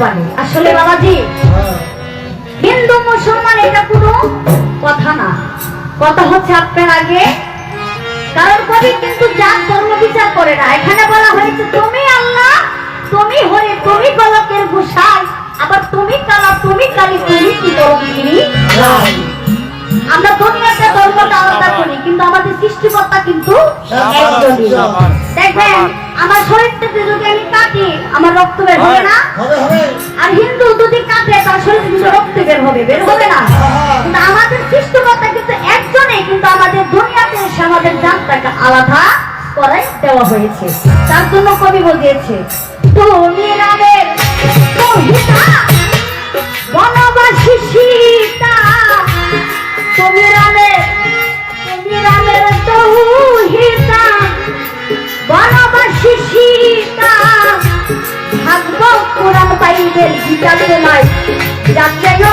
পারে আসলে বাবাজি হিন্দু মুসলমান এটা কোনো কথা না। কথা হচ্ছে আপনার আগে কারণ কবি কিন্তু জাত ধর্ম বিচার করে না। এখানে বলা হয়েছে তুমি আল্লাহ তুমি হয়ে তুমি গলকের গোসাই আবার তুমি কালা তুমি কালি তুমি কি তরঙ্গিনী আমরা দুনিয়াতে ধর্মটা আলাদা করি কিন্তু আমাদের সৃষ্টিকর্তা কিন্তু একজনই দেখবেন আমার শরীর থেকে যদি আমি কাটি আমার রক্ত বের হবে না? হবে হবে। আর হিন্দু যদি কাটে তার শরীর থেকে রক্ত বের হবে বের হবে না। কিন্তু আমাদের সৃষ্টিকর্তা কিন্তু একজনেই কিন্তু আমাদের দুনিয়াতে এসে আমাদের জাতটাকে আলাদা করাই দেওয়া হয়েছে। তার জন্য কবি বলিয়েছে তুমি রামের বনবাসী সীতা তুমি রামের বাইবেল গীতাতে নয়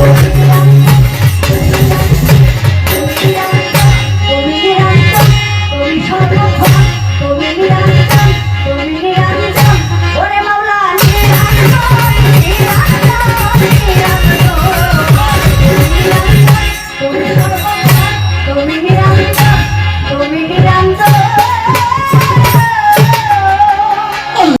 Oh,